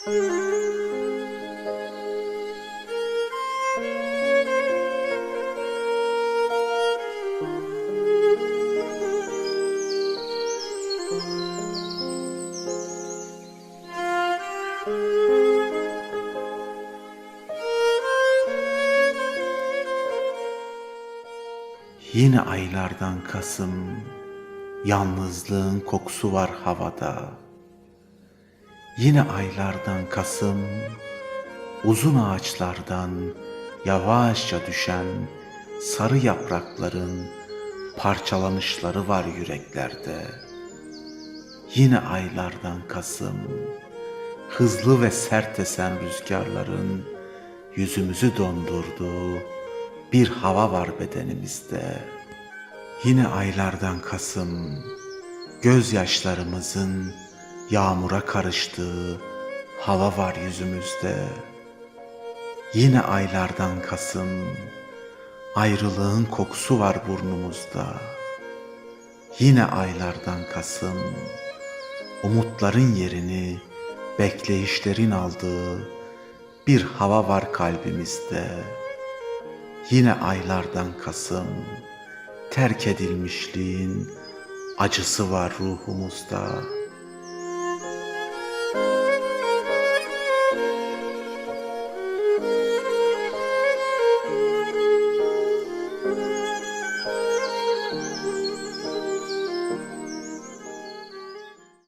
Yine aylardan Kasım, yalnızlığın kokusu var havada. Yine aylardan Kasım, uzun ağaçlardan yavaşça düşen sarı yaprakların parçalanışları var yüreklerde. Yine aylardan Kasım, hızlı ve sert esen rüzgarların yüzümüzü dondurduğu bir hava var bedenimizde. Yine aylardan Kasım, gözyaşlarımızın yağmura karıştığı hava var yüzümüzde. Yine aylardan Kasım, ayrılığın kokusu var burnumuzda. Yine aylardan Kasım, umutların yerini bekleyişlerin aldığı bir hava var kalbimizde. Yine aylardan Kasım, terk edilmişliğin acısı var ruhumuzda.